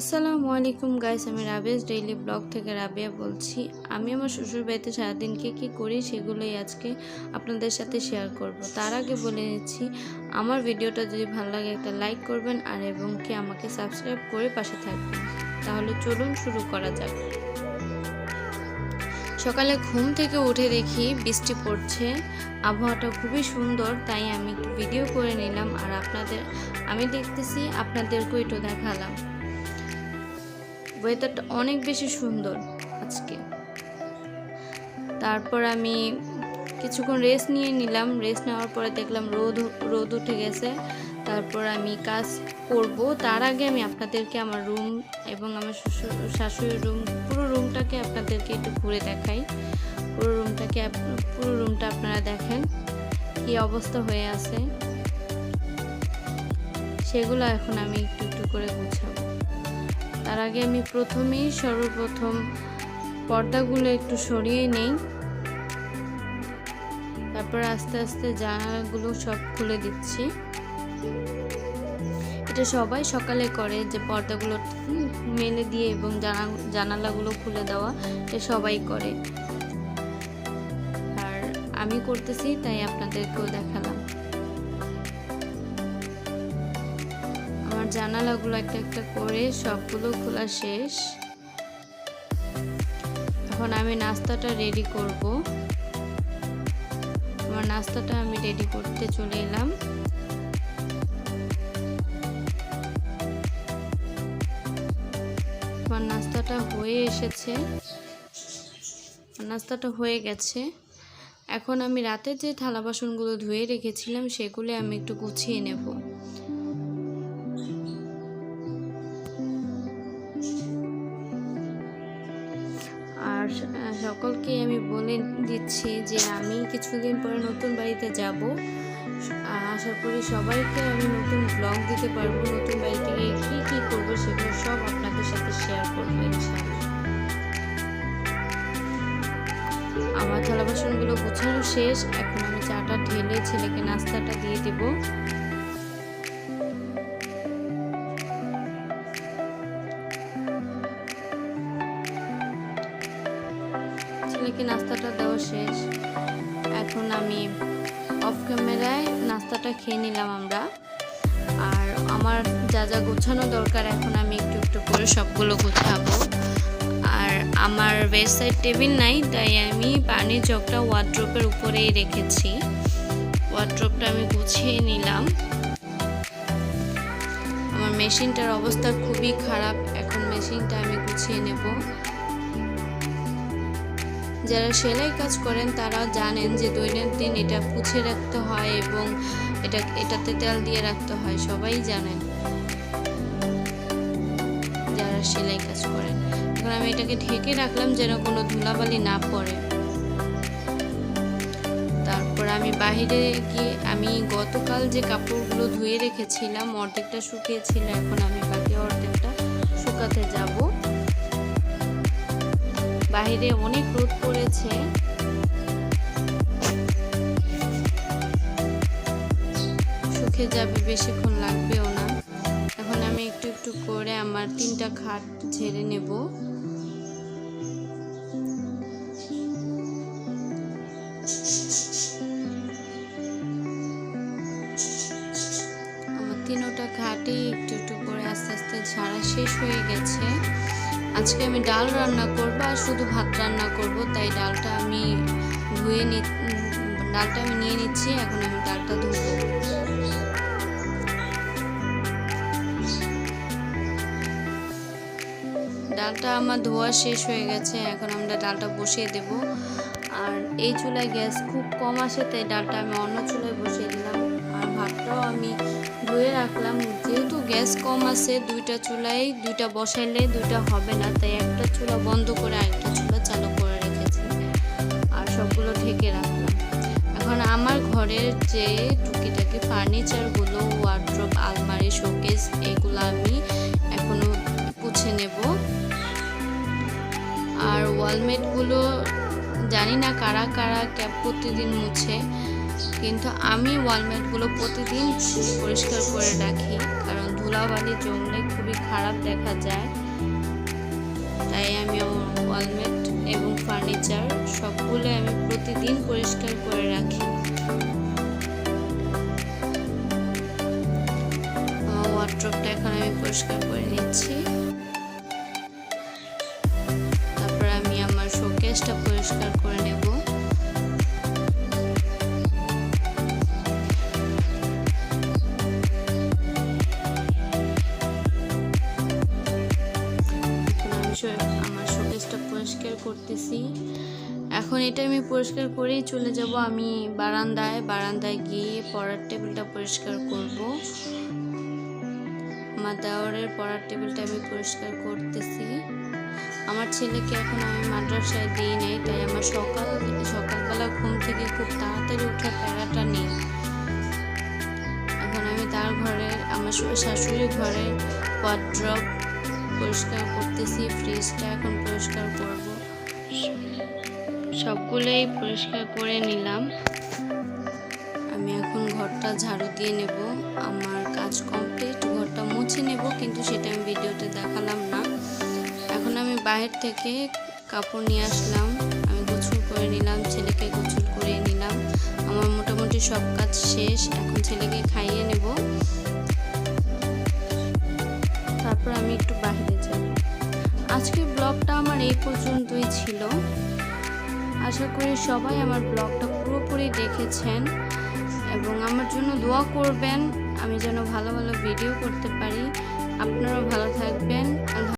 আসসালামু আলাইকুম গাইস, আমি রাবিয়াস ডেইলি ব্লগ থেকে রাবিয়া বলছি। আমি আমার শ্বশুর বাড়িতে সারাদিন কী কী করি সেগুলোই আজকে আপনাদের সাথে শেয়ার করব। তার আগে বলে নিচ্ছি, আমার ভিডিওটা যদি ভালো লাগে একটা লাইক করবেন আর এবং কি আমাকে সাবস্ক্রাইব করে পাশে থাকবেন। তাহলে চলুন শুরু করা যাক। সকালে ঘুম থেকে উঠে দেখি বৃষ্টি পড়ছে, আবহাওয়াটা খুবই সুন্দর, তাই আমি একটু ভিডিও করে নিলাম। আর আপনাদের, আমি দেখতেছি, আপনাদেরকেও একটু দেখালাম। ওয়েদারটা অনেক বেশি সুন্দর আজকে। তারপর আমি কিছুক্ষণ রেস্ট নিয়ে নিলাম। রেস্ট নেওয়ার পরে দেখলাম রোদ রোদ উঠে গেছে। তারপর আমি কাজ করব। তার আগে আমি আপনাদেরকে আমার রুম এবং আমার শ্বশুর, শাশুড়ির রুম পুরো রুমটাকে আপনাদেরকে একটু ঘুরে দেখাই। পুরো রুমটাকে পুরো রুমটা আপনারা দেখেন কি অবস্থা হয়ে আছে। সেগুলো এখন আমি একটু একটু করে গুছাবো। তার আগে আমি প্রথমেই সর্বপ্রথম পর্দাগুলো একটু সরিয়ে নেই। তারপর আস্তে আস্তে জানালাগুলো সব খুলে দিচ্ছি। এটা সবাই সকালে করে যে পর্দাগুলো মেলে দিয়ে এবং জানা, জানালাগুলো খুলে দেওয়া, এটা সবাই করে। আর আমি করতেছি, তাই আপনাদেরকেও দেখালাম। আমার জানালাগুলো একটা একটা করে সবগুলো খোলা শেষ। এখন আমি নাস্তাটা রেডি করব। আমার নাস্তাটা আমি রেডি করতে চলে এলাম। আমার নাস্তাটা হয়ে এসেছে। নাস্তাটা হয়ে গেছে। এখন আমি রাতে যে থালা বাসনগুলো ধুয়ে রেখেছিলাম, সেগুলো আমি একটু গুছিয়ে নেব। সকলকে আমি বলে দিচ্ছি যে আমি কিছুদিন পরে নতুন বাড়িতে যাব। আশা করি সবাইকে আমি নতুন ব্লগ দিতে পারব, নতুন বাড়িতে গিয়ে কী কী করব সেগুলো সব আপনাদের সাথে শেয়ার করব আমার থালা বাসনগুলো গোছানো শেষ, এখন আমি চাটা ঢেলে ছেলেকে নাস্তাটা দিয়ে দেবো। ছেলেকে নাস্তাটা দেওয়া শেষ। এখন আমি অফ ক্যামেরায় নাস্তাটা খেয়ে নিলাম আমরা। আর আমার যা যা গোছানো দরকার, এখন আমি একটু একটু করে সবগুলো গোছাবো। আর আমার বেডসাইড টেবিল নাই, তাই আমি পানির জগটা ওয়ার্ড্রোপের উপরেই রেখেছি। ওয়ার্ড্রোপটা আমি গুছিয়ে নিলাম। আমার মেশিনটার অবস্থা খুবই খারাপ, এখন মেশিনটা আমি গুছিয়ে নেব। যারা সেলাই কাজ করেন, তারা জানেন যে দৈনন্দিন এটা পুছে রাখতে হয় এবং এটা, এটাতে তেল দিয়ে রাখতে হয়, সবাই জানেন। যারা সেলাই কাজ করেন। এখন আমি এটাকে ঢেকে রাখলাম যেন কোনো ধুলাবালি না পড়ে। তারপর আমি বাইরে গিয়ে, আমি গতকাল যে কাপড়গুলো ধুয়ে রেখেছিলাম, অর্ধেকটা শুকিয়েছিল, এখন আমি বাকি অর্ধেকটা শুকাতে যাব। বাইরে অনেক রোদ পড়েছে। শুকে যাবে, বেশিক্ষণ লাগবেও না। এখন আমি একটু একটু করে আমার তিনটা খাট ঝেড়ে নেব। আমার তিনোটা ঘাটই একটু একটু করে আস্তে আস্তে ঝাড়া শেষ হয়ে গেছে। আজকে আমি ডাল রান্না করব আর শুধু ভাত রান্না করব, তাই ডালটা আমি ধুয়ে নি ডালটা আমি নিয়ে নিচ্ছি, এখন আমি ডালটা ধুবো। ডালটা আমার ধোয়া শেষ হয়ে গেছে, এখন আমরা ডালটা বসিয়ে দেব। আর এই চুলায় গ্যাস খুব কম আসে, তাই ডালটা আমি অন্য চুলায় বসিয়ে দিলাম। আর ভাতটাও আমি ধুয়ে রাখলাম, যেহেতু গ্যাস কম আছে, দুইটা চুলায় দুইটা বসাইলে দুইটা হবে না, তাই একটা চুলা বন্ধ করে আরেকটা চুলা চালু করে রেখেছি আর সবগুলো ঢেকে রাখলাম। এখন আমার ঘরের যে টুকিটাকি ফার্নিচারগুলো ওয়ার্ড্রপ আলমারি শোকেস এগুলো আমি এখনও পুছে নেব। আর ওয়ালমেটগুলো জানি না কারা কারা ক্যাব প্রতিদিন মুছে, কিন্তু আমি ওয়ালমেটগুলো প্রতিদিন পরিষ্কার করে রাখি, কারণ ধুলাবালি জমলে খুবই খারাপ দেখা যায়। তাই আমি ওয়ালমেট এবং ফার্নিচার সবগুলো আমি প্রতিদিন পরিষ্কার করে রাখি। ওয়ার্ড্রপটা এখন আমি পরিষ্কার করে নিচ্ছি। তারপর আমি আমার শোকেসটা পরিষ্কার করে নেব। আমার শোকেসটা পরিষ্কার করতেছি। এখন এটা আমি পরিষ্কার করেই চলে যাব আমি বারান্দায়। বারান্দায় গিয়ে পড়ার টেবিলটা পরিষ্কার করব। আমার দেওয়ারের পড়ার টেবিলটা আমি পরিষ্কার করতেছি। আমার ছেলেকে এখন আমি মাদ্রাসায় দিই নাই, তাই আমার সকাল সকালবেলা ঘুম থেকে খুব তাড়াতাড়ি ওঠার প্যারাটা নেই। এখন আমি তার ঘরে, আমার শাশুড়ির ঘরে ওয়ার্ড্রপ পরিষ্কার করতেছি ফ্রিজটা এখন পরিষ্কার করব। সবগুলোই পরিষ্কার করে নিলাম। আমি এখন ঘরটা ঝাড়ু দিয়ে নেব। আমার কাজ কমপ্লিট, ঘরটা মুছে নেব, কিন্তু সেটা আমি ভিডিওতে দেখালাম না। এখন আমি বাইরে থেকে কাপড় নিয়ে আসলাম। আমি গোসল করে নিলাম, ছেলেকে গোসল করে নিলাম। আমার মোটামুটি সব কাজ শেষ, এখন ছেলেকে খাইয়ে নেব। তারপর আমি একটু এই পর্যন্তই ছিল। আশা করি সবাই আমার ব্লগটা পুরোপুরি দেখেছেন এবং আমার জন্য দোয়া করবেন। আমি যেন ভালো ভালো ভিডিও করতে পারি। আপনারাও ভালো থাকবেন।